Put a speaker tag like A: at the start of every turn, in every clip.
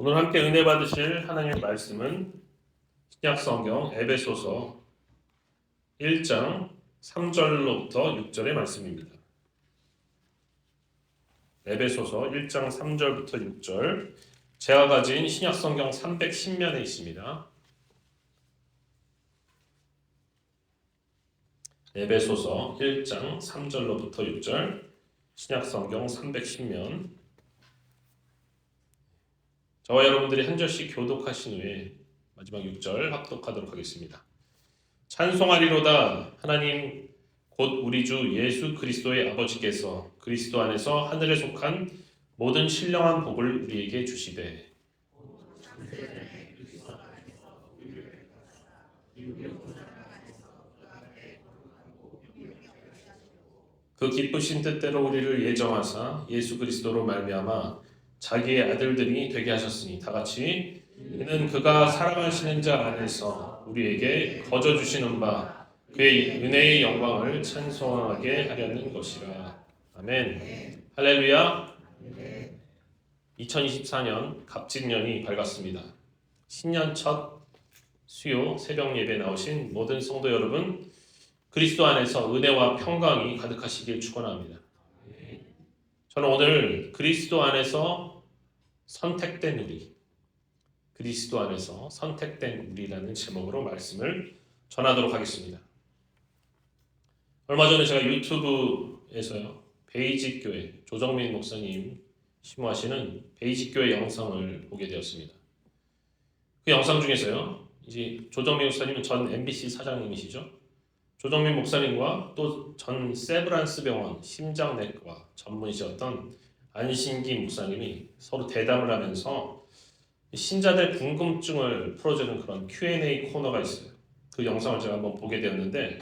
A: 오늘 함께 은혜 받으실 하나님의 말씀은 신약 성경 에베소서 1장 3절로부터 6절의 말씀입니다. 에베소서 1장 3절부터 6절 제가 가진 신약 성경 310면에 있습니다. 에베소서 1장 3절로부터 6절 신약 성경 310면 저와 여러분들이 한 절씩 교독하신 후에 마지막 6절 합독하도록 하겠습니다. 찬송하리로다 하나님 곧 우리 주 예수 그리스도의 아버지께서 그리스도 안에서 하늘에 속한 모든 신령한 복을 우리에게 주시되 그 기쁘신 뜻대로 우리를 예정하사 예수 그리스도로 말미암아 자기의 아들들이 되게 하셨으니 다 같이 이는 그가 사랑하시는 자 안에서 우리에게 거저 주시는 바 그의 은혜의 영광을 찬송하게 하려는 것이라. 아멘. 할렐루야. 2024년 갑진년이 밝았습니다. 신년 첫 수요 새벽 예배 나오신 모든 성도 여러분 그리스도 안에서 은혜와 평강이 가득하시길 축원합니다. 저는 오늘 그리스도 안에서 선택된 우리, 그리스도 안에서 선택된 우리라는 제목으로 말씀을 전하도록 하겠습니다. 얼마 전에 제가 유튜브에서요 베이직 교회 조정민 목사님 심호하시는 베이직 교회 영상을 보게 되었습니다. 그 영상 중에서요 이제 조정민 목사님은 전 MBC 사장님이시죠. 조정민 목사님과 또 전 세브란스 병원 심장내과 전문의셨던 안신기 목사님이 서로 대담을 하면서 신자들 궁금증을 풀어주는 그런 Q&A 코너가 있어요. 그 영상을 제가 한번 보게 되었는데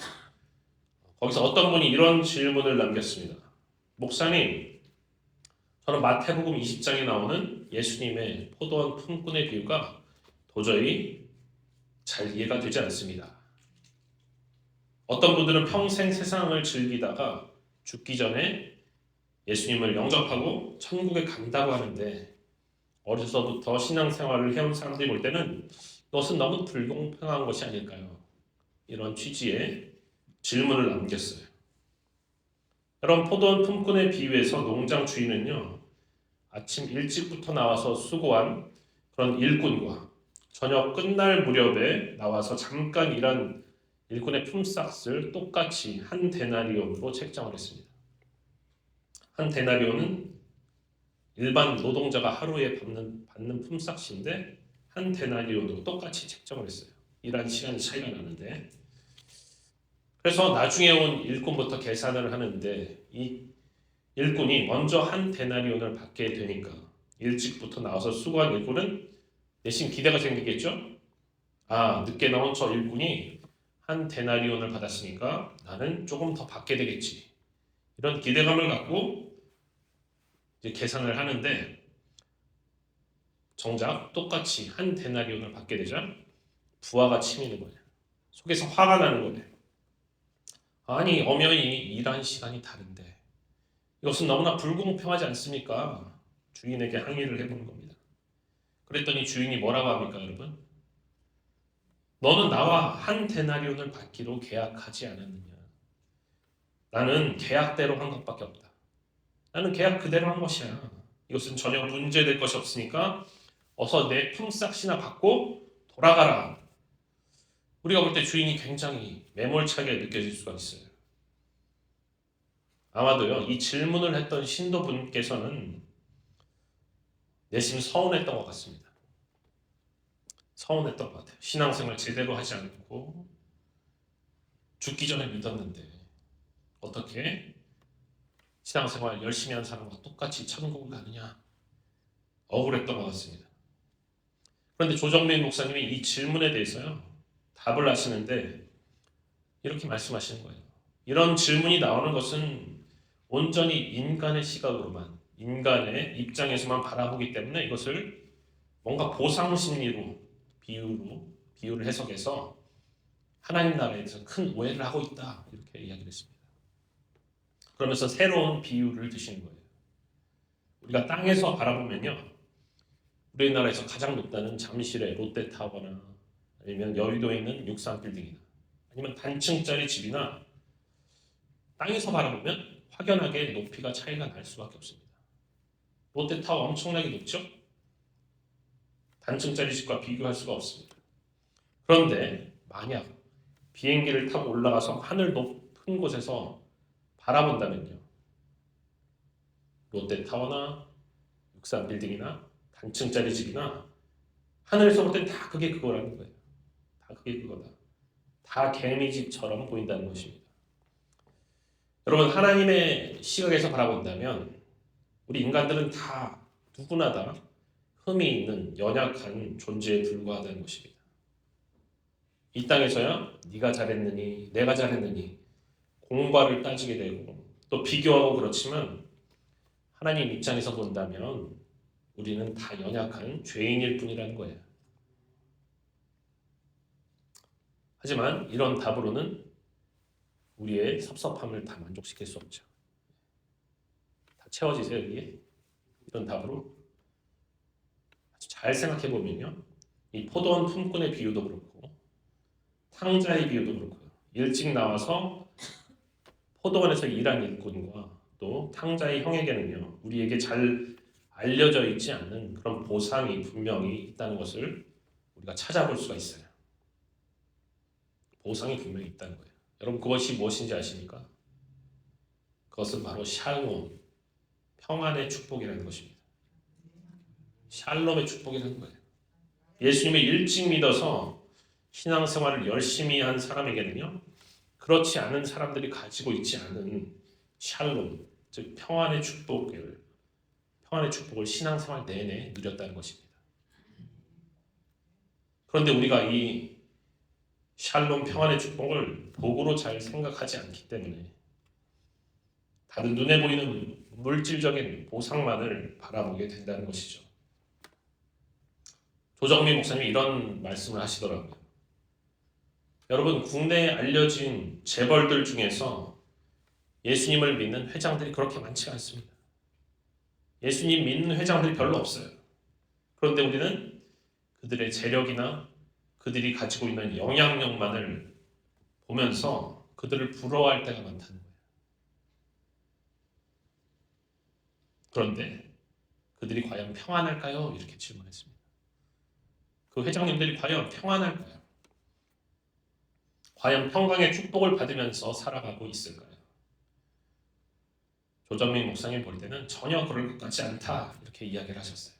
A: 거기서 어떤 분이 이런 질문을 남겼습니다. 목사님, 저는 마태복음 20장에 나오는 예수님의 포도원 품꾼의 비유가 도저히 잘 이해가 되지 않습니다. 어떤 분들은 평생 세상을 즐기다가 죽기 전에 예수님을 영접하고 천국에 간다고 하는데 어려서부터 신앙생활을 해온 사람들이 볼 때는 이것은 너무 불공평한 것이 아닐까요? 이런 취지의 질문을 남겼어요. 여러분 포도원 품꾼의 비유에서 농장 주인은요 아침 일찍부터 나와서 수고한 그런 일꾼과 저녁 끝날 무렵에 나와서 잠깐 일한 일꾼의 품삯을 똑같이 한 데나리온으로 책정을 했습니다. 한 데나리온은 일반 노동자가 하루에 받는, 받는 품삯인데 한 데나리온으로 똑같이 책정을 했어요. 일한 시간이 차이가 나는데 그래서 나중에 온 일꾼부터 계산을 하는데 이 일꾼이 먼저 한 데나리온을 받게 되니까 일찍부터 나와서 수고한 일꾼은 내심 기대가 생기겠죠? 아 늦게 나온 저 일꾼이 한 데나리온을 받았으니까 나는 조금 더 받게 되겠지. 이런 기대감을 갖고 계산을 하는데 정작 똑같이 한 데나리온을 받게 되자 부하가 치미는 거예요. 속에서 화가 나는 거예요. 아니 엄연히 일한 시간이 다른데 이것은 너무나 불공평하지 않습니까? 주인에게 항의를 해보는 겁니다. 그랬더니 주인이 뭐라고 합니까, 여러분? 너는 나와 한 데나리온을 받기로 계약하지 않았느냐? 나는 계약대로 한 것밖에 없다. 나는 계약 그대로 한 것이야. 이것은 전혀 문제될 것이 없으니까 어서 내 품삯이나 받고 돌아가라. 우리가 볼 때 주인이 굉장히 매몰차게 느껴질 수가 있어요. 아마도요, 이 질문을 했던 신도분께서는 내심 서운했던 것 같습니다. 서운했던 것 같아요. 신앙생활 제대로 하지 않고 죽기 전에 믿었는데 어떻게 신앙생활 열심히 한 사람과 똑같이 천국을 가느냐 억울했던 것 같습니다. 그런데 조정민 목사님이 이 질문에 대해서요 답을 하시는데 이렇게 말씀하시는 거예요. 이런 질문이 나오는 것은 온전히 인간의 시각으로만 인간의 입장에서만 바라보기 때문에 이것을 뭔가 보상 심리로 비유로 비유를 해석해서 하나님 나라에서 큰 오해를 하고 있다 이렇게 이야기를 했습니다. 그러면서 새로운 비유를 드시는 거예요. 우리가 땅에서 바라보면요, 우리나라에서 가장 높다는 잠실의 롯데타워나 아니면 여의도에 있는 63빌딩이나 아니면 단층짜리 집이나 땅에서 바라보면 확연하게 높이가 차이가 날 수밖에 없습니다. 롯데타워 엄청나게 높죠? 단층짜리 집과 비교할 수가 없습니다. 그런데 만약 비행기를 타고 올라가서 하늘 높은 곳에서 바라본다면요. 롯데타워나 63빌딩이나 단층짜리 집이나 하늘에서 볼 땐 다 그게 그거라는 거예요. 다 그게 그거다. 다 개미집처럼 보인다는 것입니다. 여러분 하나님의 시각에서 바라본다면 우리 인간들은 다 누구나 다 흠이 있는 연약한 존재에 불과하다는 것입니다. 이 땅에서야 네가 잘했느니 내가 잘했느니 공과를 따지게 되고 또 비교하고 그렇지만 하나님 입장에서 본다면 우리는 다 연약한 죄인일 뿐이라는 거예요. 하지만 이런 답으로는 우리의 섭섭함을 다 만족시킬 수 없죠. 다 채워지세요, 여기에? 이런 답으로? 아주 잘 생각해 보면요. 이 포도원 품꾼의 비유도 그렇고, 탕자의 비유도 그렇고요. 일찍 나와서 포도원에서 일한 일꾼과 또 탕자의 형에게는요, 우리에게 잘 알려져 있지 않는 그런 보상이 분명히 있다는 것을 우리가 찾아볼 수가 있어요. 보상이 분명히 있다는 거예요. 여러분 그것이 무엇인지 아십니까? 그것은 바로 샬롬, 평안의 축복이라는 것입니다. 샬롬의 축복이라는 거예요. 예수님을 일찍 믿어서 신앙생활을 열심히 한 사람에게는요, 그렇지 않은 사람들이 가지고 있지 않은 샬롬, 즉 평안의 축복을 평안의 축복을 신앙생활 내내 누렸다는 것입니다. 그런데 우리가 이 샬롬 평안의 축복을 복으로 잘 생각하지 않기 때문에 다른 눈에 보이는 물질적인 보상만을 바라보게 된다는 것이죠. 조정민 목사님이 이런 말씀을 하시더라고요. 여러분 국내에 알려진 재벌들 중에서 예수님을 믿는 회장들이 그렇게 많지 않습니다. 예수님 믿는 회장들이 별로 없어요. 그런데 우리는 그들의 재력이나 그들이 가지고 있는 영향력만을 보면서 그들을 부러워할 때가 많다는 거예요. 그런데 그들이 과연 평안할까요? 이렇게 질문했습니다. 그 회장님들이 과연 평안할까요? 과연 평강의 축복을 받으면서 살아가고 있을까요? 조정민 목사님 볼 때는 전혀 그럴 것 같지 않다 이렇게 이야기를 하셨어요.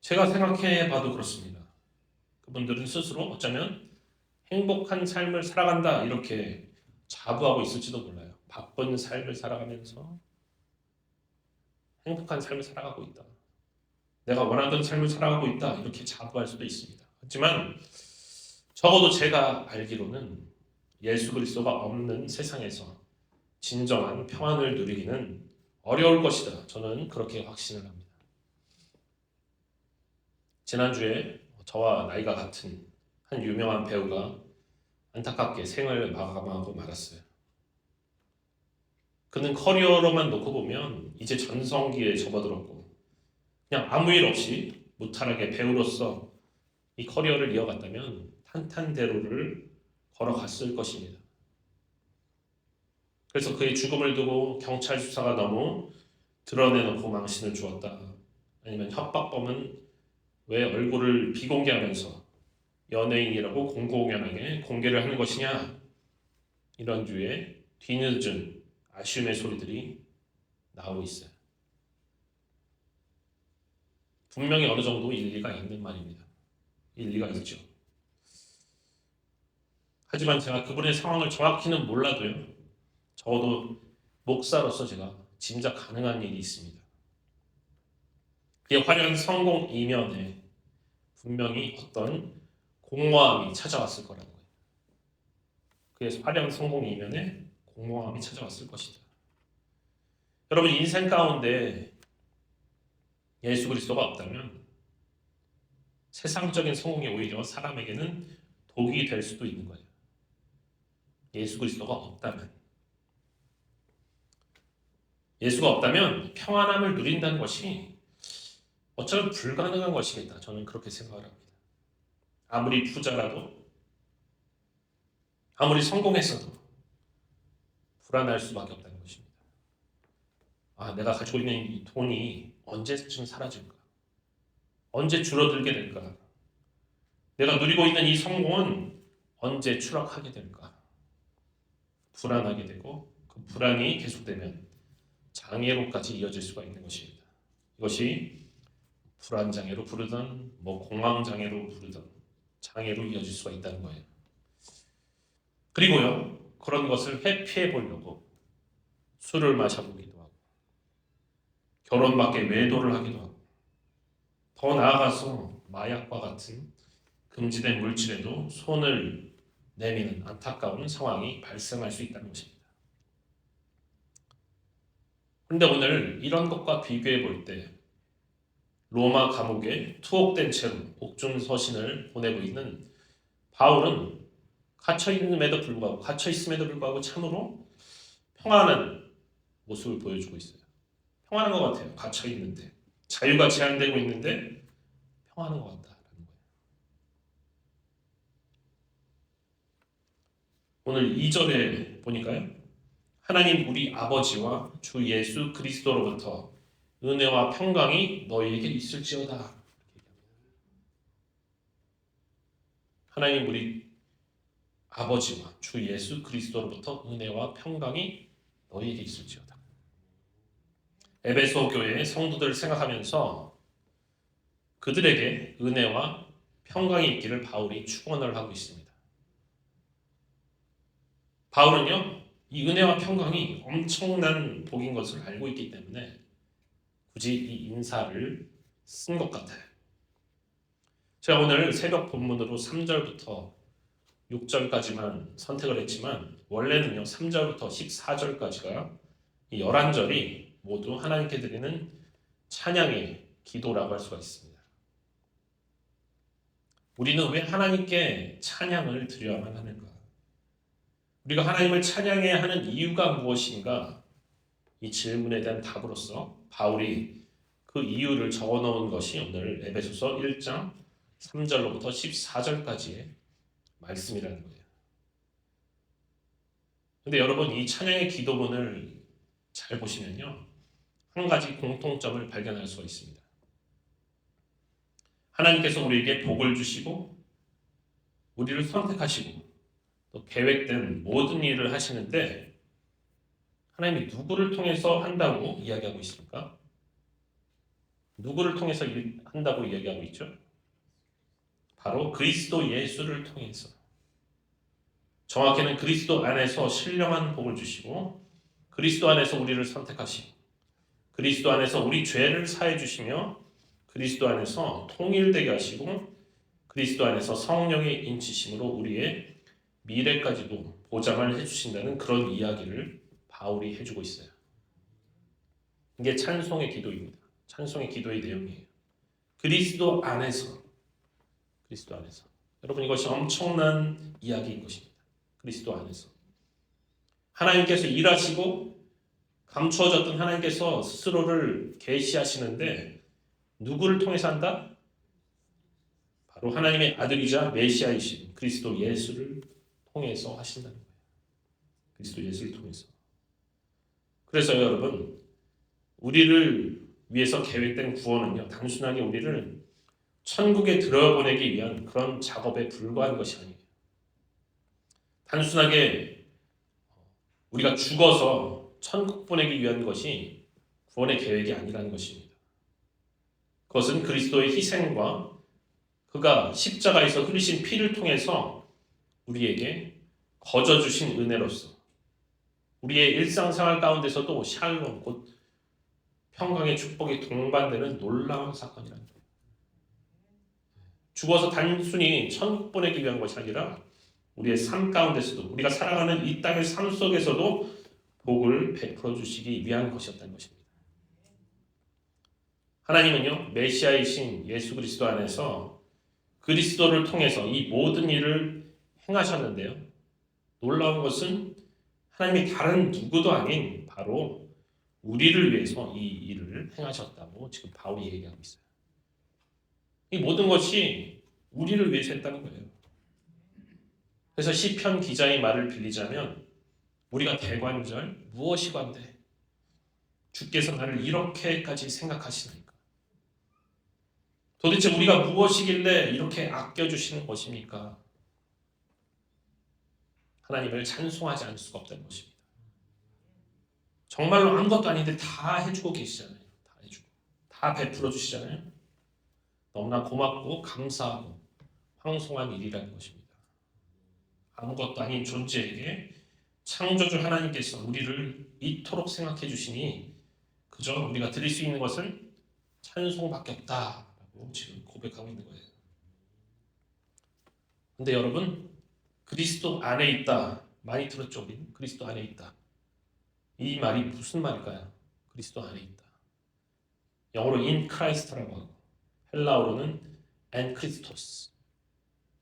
A: 제가 생각해 봐도 그렇습니다. 그분들은 스스로 어쩌면 행복한 삶을 살아간다 이렇게 자부하고 있을지도 몰라요. 바쁜 삶을 살아가면서 행복한 삶을 살아가고 있다. 내가 원하던 삶을 살아가고 있다 이렇게 자부할 수도 있습니다. 하지만 적어도 제가 알기로는 예수 그리스도가 없는 세상에서 진정한 평안을 누리기는 어려울 것이다. 저는 그렇게 확신을 합니다. 지난주에 저와 나이가 같은 한 유명한 배우가 안타깝게 생을 마감하고 말았어요. 그는 커리어로만 놓고 보면 이제 전성기에 접어들었고 그냥 아무 일 없이 무탈하게 배우로서 이 커리어를 이어갔다면 탄탄대로를 걸어갔을 것입니다. 그래서 그의 죽음을 두고 경찰 수사가 너무 드러내놓고 망신을 주었다. 아니면 협박범은 왜 얼굴을 비공개하면서 연예인이라고 공공연하게 공개를 하는 것이냐? 이런 류의 뒤늦은 아쉬움의 소리들이 나오고 있어요. 분명히 어느 정도 일리가 있는 말입니다. 일리가 있죠. 하지만 제가 그분의 상황을 정확히는 몰라도요. 적어도 목사로서 제가 짐작 가능한 일이 있습니다. 그의 화려한 성공 이면에 분명히 어떤 공허함이 찾아왔을 거라는 거예요. 그의 화려한 성공 이면에 공허함이 찾아왔을 것이다. 여러분 인생 가운데 예수 그리스도가 없다면 세상적인 성공이 오히려 사람에게는 독이 될 수도 있는 거예요. 예수 그리스도가 없다면 예수가 없다면 평안함을 누린다는 것이 어쩌면 불가능한 것이겠다. 저는 그렇게 생각을 합니다. 아무리 부자라도 아무리 성공했어도 불안할 수밖에 없다는 것입니다. 아, 내가 가지고 있는 이 돈이 언제쯤 사라질까? 언제 줄어들게 될까? 내가 누리고 있는 이 성공은 언제 추락하게 될까? 불안하게 되고 그 불안이 계속되면 장애로까지 이어질 수가 있는 것입니다. 이것이 불안 장애로 부르던 뭐 공황 장애로 부르던 장애로 이어질 수가 있다는 거예요. 그리고요 그런 것을 회피해 보려고 술을 마셔보기도 하고 결혼 밖에 외도를 하기도 하고 더 나아가서 마약과 같은 금지된 물질에도 손을 내미는 안타까운 상황이 발생할 수 있다는 것입니다. 그런데 오늘 이런 것과 비교해 볼 때 로마 감옥에 투옥된 채로 옥중 서신을 보내고 있는 바울은 갇혀 있음에도 불구하고 갇혀 있음에도 불구하고 참으로 평안한 모습을 보여주고 있어요. 평안한 것 같아요. 갇혀 있는데 자유가 제한되고 있는데 평안한 것 거예요. 오늘 2절에 보니까요. 하나님 우리 아버지와 주 예수 그리스도로부터 은혜와 평강이 너희에게 있을지어다. 하나님 우리 아버지와 주 예수 그리스도로부터 은혜와 평강이 너희에게 있을지어다. 에베소 교회의 성도들을 생각하면서 그들에게 은혜와 평강이 있기를 바울이 축원을 하고 있습니다. 바울은요, 이 은혜와 평강이 엄청난 복인 것을 알고 있기 때문에 굳이 이 인사를 쓴 것 같아요. 제가 오늘 새벽 본문으로 3절부터 6절까지만 선택을 했지만 원래는요 3절부터 14절까지가 이 11절이 모두 하나님께 드리는 찬양의 기도라고 할 수가 있습니다. 우리는 왜 하나님께 찬양을 드려야만 하는가? 우리가 하나님을 찬양해야 하는 이유가 무엇인가? 이 질문에 대한 답으로서 바울이 그 이유를 적어 놓은 것이 오늘 에베소서 1장 3절로부터 14절까지의 말씀이라는 거예요. 근데 여러분 이 찬양의 기도문을 잘 보시면요. 한 가지 공통점을 발견할 수가 있습니다. 하나님께서 우리에게 복을 주시고 우리를 선택하시고 또 계획된 모든 일을 하시는데 하나님이 누구를 통해서 한다고 이야기하고 있습니까? 누구를 통해서 한다고 이야기하고 있죠? 바로 그리스도 예수를 통해서 정확히는 그리스도 안에서 신령한 복을 주시고 그리스도 안에서 우리를 선택하시고 그리스도 안에서 우리 죄를 사해 주시며 그리스도 안에서 통일되게 하시고 그리스도 안에서 성령의 인치심으로 우리의 미래까지도 보장을 해주신다는 그런 이야기를 바울이 해주고 있어요. 이게 찬송의 기도입니다. 찬송의 기도의 내용이에요. 그리스도 안에서 그리스도 안에서 여러분 이것이 엄청난 이야기인 것입니다. 그리스도 안에서 하나님께서 일하시고 감추어졌던 하나님께서 스스로를 계시하시는데 누구를 통해서 한다? 바로 하나님의 아들이자 메시아이신 그리스도 예수를 통해서 하신다는 거예요. 그리스도 예수를 통해서. 그래서 여러분 우리를 위해서 계획된 구원은요 단순하게 우리를 천국에 들어보내기 위한 그런 작업에 불과한 것이 아니에요. 단순하게 우리가 죽어서 천국 보내기 위한 것이 구원의 계획이 아니라는 것입니다. 그것은 그리스도의 희생과 그가 십자가에서 흘리신 피를 통해서 우리에게 거저 주신 은혜로서 우리의 일상생활 가운데서도 샬롬 곧 평강의 축복이 동반되는 놀라운 거예요. 죽어서 단순히 천국 보내기 위한 것이 아니라 우리의 삶 가운데서도 우리가 살아가는 이 땅의 삶 속에서도 복을 베풀어 주시기 위한 것이었다는 것입니다. 하나님은요 메시아이신 예수 그리스도 안에서 그리스도를 통해서 이 모든 일을 행하셨는데요. 놀라운 것은 하나님이 다른 누구도 아닌 바로 우리를 위해서 이 일을 행하셨다고 지금 바울이 얘기하고 있어요. 이 모든 것이 우리를 위해서 했다는 거예요. 그래서 시편 기자의 말을 빌리자면 우리가 대관절 무엇이 관대? 주께서 나를 이렇게까지 생각하시나이까? 도대체 우리가 무엇이길래 이렇게 아껴주시는 것입니까? 하나님을 찬송하지 않을 수가 없다는 것입니다. 정말로 아무것도 아닌데 다 해주고 계시잖아요. 다 해주고. 다 베풀어 주시잖아요. 너무나 고맙고 감사하고 황송한 일이라는 것입니다. 아무것도 아닌 존재에게 창조주 하나님께서 우리를 이토록 생각해 주시니 그저 우리가 드릴 수 있는 것은 찬송밖에 없다라고 지금 고백하고 있는 거예요. 근데 여러분 그리스도 안에 있다 많이 들었죠 우리 그리스도 안에 있다 이 말이 무슨 말일까요? 그리스도 안에 있다. 영어로 in Christ라고 하고 헬라어로는 en Christos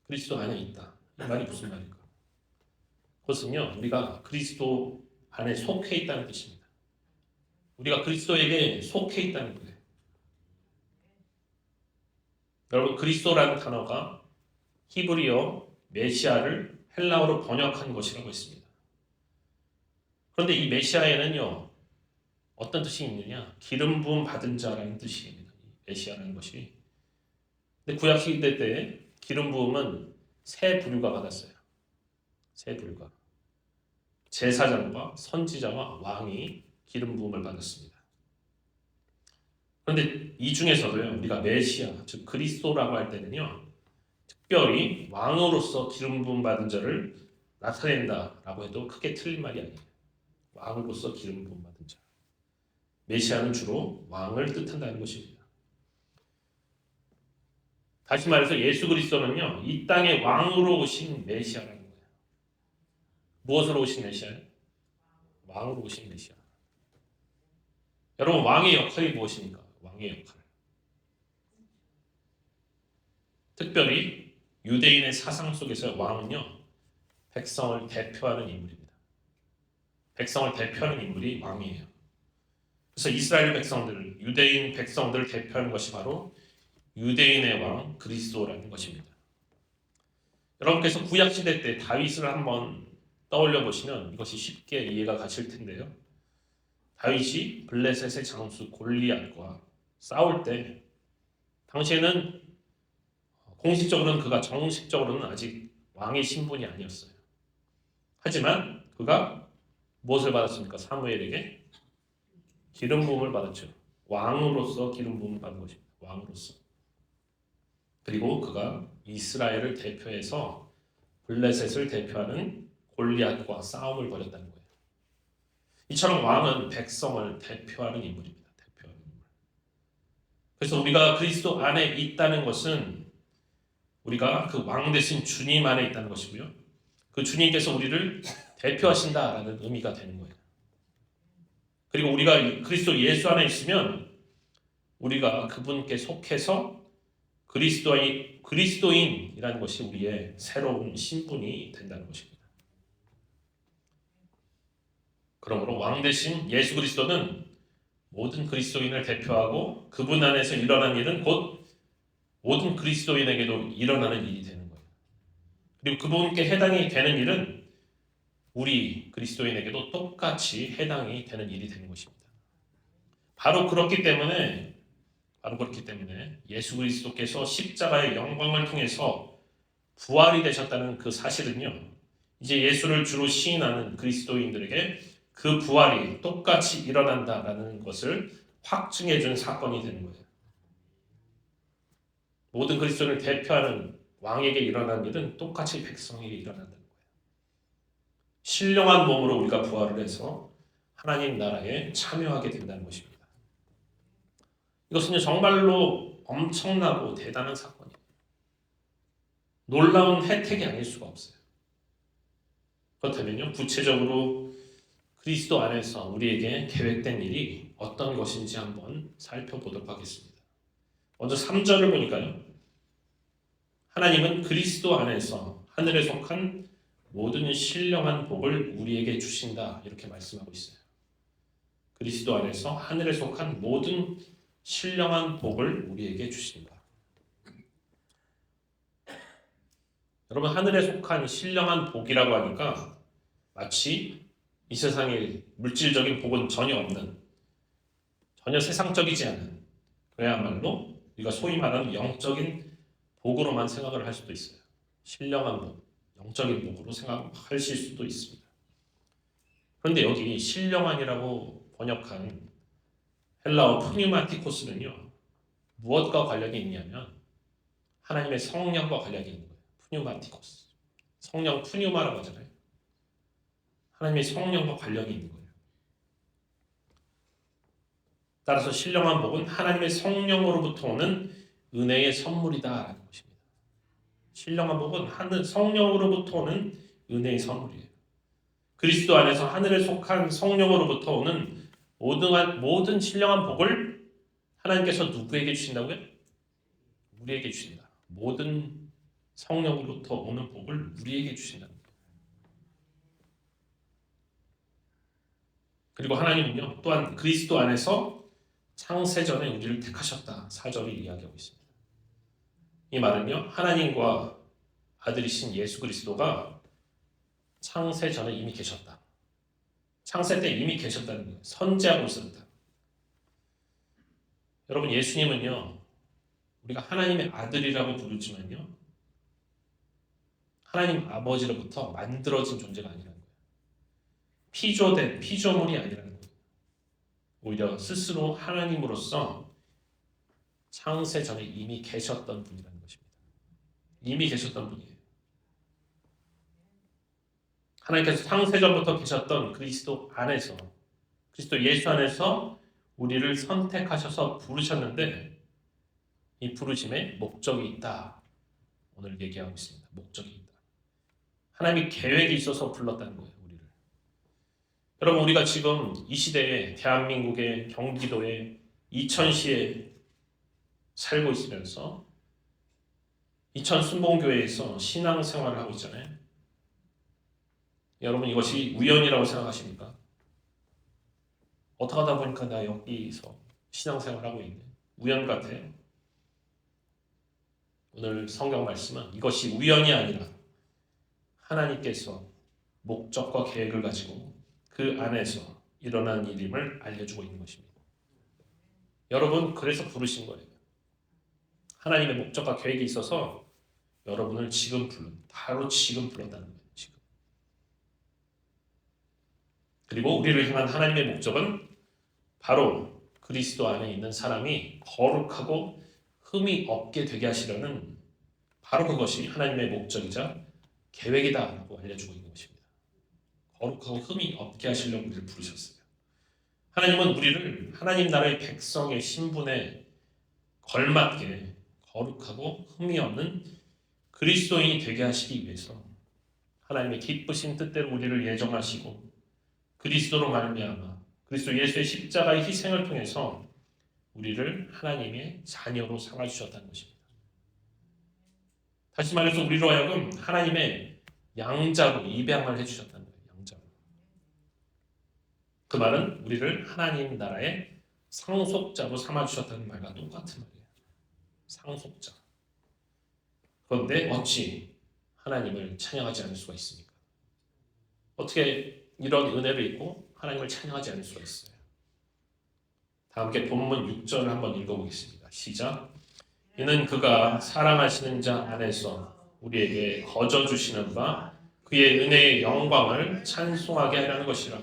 A: 그리스도 안에 있다. 이 말이 무슨 말일까? 그것은요 우리가 그리스도 안에 속해 있다는 뜻입니다. 우리가 그리스도에게 속해 있다는 거예요. 여러분 그리스도라는 단어가 히브리어 메시아를 헬라어로 번역한 것이라고 했습니다. 그런데 이 메시아에는요 어떤 뜻이 있느냐? 기름 부음 받은 자라는 뜻입니다. 메시아라는 것이. 근데 구약 시대 때 기름 부음은 세 부류가 받았어요. 세 부류가 제사장과 선지자와 왕이 기름 부음을 받았습니다. 그런데 이 중에서도요 우리가 메시아 즉 그리스도라고 할 때는요 특별히 왕으로서 기름 부음 받은 자를 나타낸다라고 해도 크게 틀린 말이 아니에요. 왕으로서 기름 부음 받은 자. 메시아는 주로 왕을 뜻한다는 것입니다. 다시 말해서 예수 그리스도는요 이 땅의 왕으로 오신 메시아라는 거예요. 무엇으로 오신 메시아요? 왕으로 오신 메시아. 여러분 왕의 역할이 무엇입니까? 왕의 역할. 특별히 유대인의 사상 속에서 왕은요 백성을 대표하는 인물입니다. 백성을 대표하는 인물이 왕이에요. 그래서 이스라엘 백성들, 유대인 백성들을 대표하는 것이 바로 유대인의 왕 그리스도라는 것입니다. 여러분께서 구약 시대 때 다윗을 한번 떠올려 보시면 이것이 쉽게 이해가 가실 텐데요. 다윗이 블레셋의 장수 골리앗과 싸울 때 당시에는 공식적으로는 그가 정식적으로는 아직 왕의 신분이 아니었어요. 하지만 그가 무엇을 받았습니까? 사무엘에게 기름 부음을 받았죠. 왕으로서 기름 부음을 받은 것입니다. 왕으로서. 그리고 그가 이스라엘을 대표해서 블레셋을 대표하는 골리앗과 싸움을 벌였다는 거예요. 이처럼 왕은 백성을 대표하는 인물입니다. 대표하는 인물. 그래서 우리가 그리스도 안에 있다는 것은 우리가 그 왕 대신 주님 안에 있다는 것이고요. 그 주님께서 우리를 대표하신다라는 의미가 되는 거예요. 그리고 우리가 그리스도 예수 안에 있으면 우리가 그분께 속해서 그리스도인 그리스도인이라는 것이 우리의 새로운 신분이 된다는 것입니다. 그러므로 왕 대신 예수 그리스도는 모든 그리스도인을 대표하고 그분 안에서 일어난 일은 곧 모든 그리스도인에게도 일어나는 일이 되는 거예요. 그리고 그분께 해당이 되는 일은 우리 그리스도인에게도 똑같이 해당이 되는 일이 되는 것입니다. 바로 그렇기 때문에 바로 그렇기 때문에 예수 그리스도께서 십자가의 영광을 통해서 부활이 되셨다는 그 사실은요. 이제 예수를 주로 시인하는 그리스도인들에게 그 부활이 똑같이 일어난다라는 것을 확증해 준 사건이 되는 거예요. 모든 그리스도를 대표하는 왕에게 일어난 일은 똑같이 백성에게 일어난다는 거예요. 신령한 몸으로 우리가 부활을 해서 하나님 나라에 참여하게 된다는 것입니다. 이것은 정말로 엄청나고 대단한 사건이에요. 놀라운 혜택이 아닐 수가 없어요. 그렇다면요, 구체적으로 그리스도 안에서 우리에게 계획된 일이 어떤 것인지 한번 살펴보도록 하겠습니다. 먼저 3절을 보니까요. 하나님은 그리스도 안에서 하늘에 속한 모든 신령한 복을 우리에게 주신다. 이렇게 말씀하고 있어요. 그리스도 안에서 하늘에 속한 모든 신령한 복을 우리에게 주신다. 여러분 하늘에 속한 신령한 복이라고 하니까 마치 이 세상에 물질적인 복은 전혀 없는 전혀 세상적이지 않은 그야말로 우리가 소위 말하는 영적인 복으로만 생각을 할 수도 있어요. 신령한 복, 영적인 복으로 생각하실 수도 있습니다. 그런데 여기 신령한이라고 번역한 헬라어 푸뉴마티코스는요 무엇과 관련이 있냐면 하나님의 성령과 관련이 있는 거예요. 푸뉴마티코스. 성령 푸뉴마라고 하잖아요. 하나님의 성령과 관련이 있는 거예요. 따라서 신령한 복은 하나님의 성령으로부터 오는 은혜의 선물이다라는 것입니다. 신령한 복은 하늘 성령으로부터 오는 은혜의 선물이에요. 그리스도 안에서 하늘에 속한 성령으로부터 오는 모든 모든 신령한 복을 하나님께서 누구에게 주신다고요? 우리에게 주신다. 모든 성령으로부터 오는 복을 우리에게 주신다. 그리고 하나님은요 또한 그리스도 안에서 창세전에 우리를 택하셨다. 사절이 이야기하고 있습니다. 이 말은요 하나님과 아들이신 예수 그리스도가 창세 전에 이미 계셨다. 창세 때 이미 계셨다는 거예요. 선지하고 있었다. 여러분 예수님은요 우리가 하나님의 아들이라고 부르지만요 하나님 아버지로부터 만들어진 존재가 아니라는 거예요. 피조된 피조물이 아니라는 거예요. 오히려 스스로 하나님으로서 창세 전에 이미 계셨던 분이라는 것입니다. 이미 계셨던 분이에요. 하나님께서 창세 전부터 계셨던 그리스도 안에서 그리스도 예수 안에서 우리를 선택하셔서 부르셨는데 이 부르심에 목적이 있다. 오늘 얘기하고 있습니다. 목적이 있다. 하나님이 계획이 있어서 불렀다는 거예요, 우리를. 여러분, 우리가 지금 이 시대에 대한민국의 경기도의 이천시에 살고 있으면서 이천 순봉교회에서 신앙생활을 하고 있잖아요. 여러분 이것이 우연이라고 생각하십니까? 어떻게 하다 보니까 나 여기서 신앙생활 하고 있네. 우연 같아요. 오늘 성경 말씀은 이것이 우연이 아니라 하나님께서 목적과 계획을 가지고 그 안에서 일어난 일임을 알려주고 있는 것입니다. 여러분 그래서 부르신 거예요. 하나님의 목적과 계획이 있어서 여러분을 지금 불러 바로 지금 불렀다는 거예요. 지금. 그리고 우리를 향한 하나님의 목적은 바로 그리스도 안에 있는 사람이 거룩하고 흠이 없게 되게 하시려는 바로 그것이 하나님의 목적이자 계획이다라고 알려주고 있는 것입니다. 거룩하고 흠이 없게 하시려고 우리를 부르셨어요. 하나님은 우리를 하나님 나라의 백성의 신분에 걸맞게 거룩하고 흠이 없는 그리스도인이 되게 하시기 위해서 하나님의 기쁘신 뜻대로 우리를 예정하시고 그리스도로 말미암아 그리스도 예수의 십자가의 희생을 통해서 우리를 하나님의 자녀로 삼아 주셨다는 것입니다. 다시 말해서 우리로 하여금 하나님의 양자로 입양을 해 주셨다는 거예요. 양자로. 그 말은 우리를 하나님 나라의 상속자로 삼아 주셨다는 말과 똑같은 말이에요. 상속자. 그런데 어찌 하나님을 찬양하지 않을 수가 있습니까? 어떻게 이런 은혜를 입고 하나님을 찬양하지 않을 수가 있어요? 다 함께 본문 6절을 한번 읽어보겠습니다. 시작. 이는 그가 사랑하시는 자 안에서 우리에게 거저 주시는 바 그의 은혜의 영광을 찬송하게 하려는 것이라.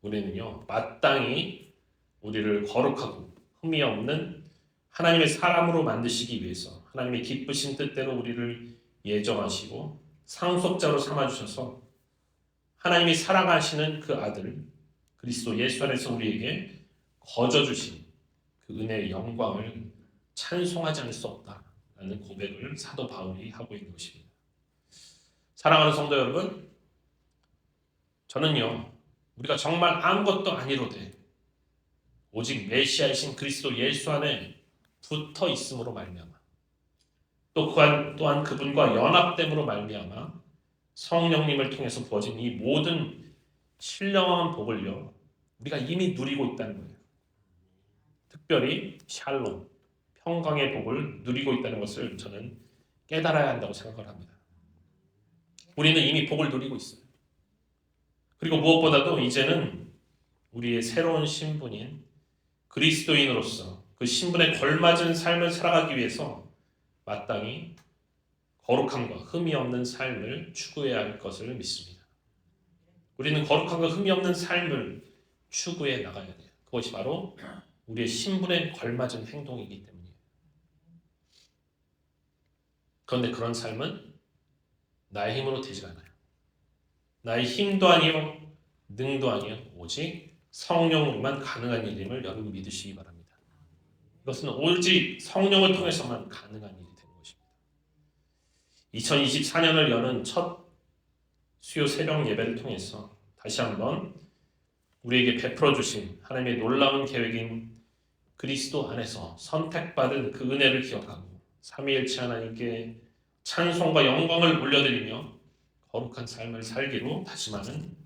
A: 우리는요 마땅히 우리를 거룩하고 흠이 없는 하나님의 사람으로 만드시기 위해서 하나님의 기쁘신 뜻대로 우리를 예정하시고 상속자로 삼아 주셔서 하나님이 사랑하시는 그 아들 그리스도 예수 안에서 우리에게 거저 주신 그 은혜의 영광을 찬송하지 않을 수 없다라는 고백을 사도 바울이 하고 있는 것입니다. 사랑하는 성도 여러분, 저는요 우리가 정말 아무것도 아니로되 오직 메시아이신 그리스도 예수 안에 붙어 있음으로 말미암아 또 또한 또한 그분과 연합됨으로 말미암아 성령님을 통해서 부어진 이 모든 신령한 복을요 우리가 이미 누리고 있다는 거예요. 특별히 샬롬 평강의 복을 누리고 있다는 것을 저는 깨달아야 한다고 생각을 합니다. 우리는 이미 복을 누리고 있어요. 그리고 무엇보다도 이제는 우리의 새로운 신분인 그리스도인으로서 그 신분에 걸맞은 삶을 살아가기 위해서 마땅히 거룩함과 흠이 없는 삶을 추구해야 할 것을 믿습니다. 우리는 거룩함과 흠이 없는 삶을 추구해 나가야 돼요. 그것이 바로 우리의 신분에 걸맞은 행동이기 때문이에요. 그런데 그런 삶은 나의 힘으로 되지 않아요. 나의 힘도 아니요, 능도 아니요, 오직 성령으로만 가능한 일임을 여러분 믿으시기 바랍니다. 이것은 오직 성령을 통해서만 가능한 일이 되는 것입니다. 2024년을 여는 첫 수요 새벽 예배를 통해서 다시 한번 우리에게 베풀어 주신 하나님의 놀라운 계획인 그리스도 안에서 선택받은 그 은혜를 기억하고 삼위일체 하나님께 찬송과 영광을 올려드리며 거룩한 삶을 살기로 다짐하는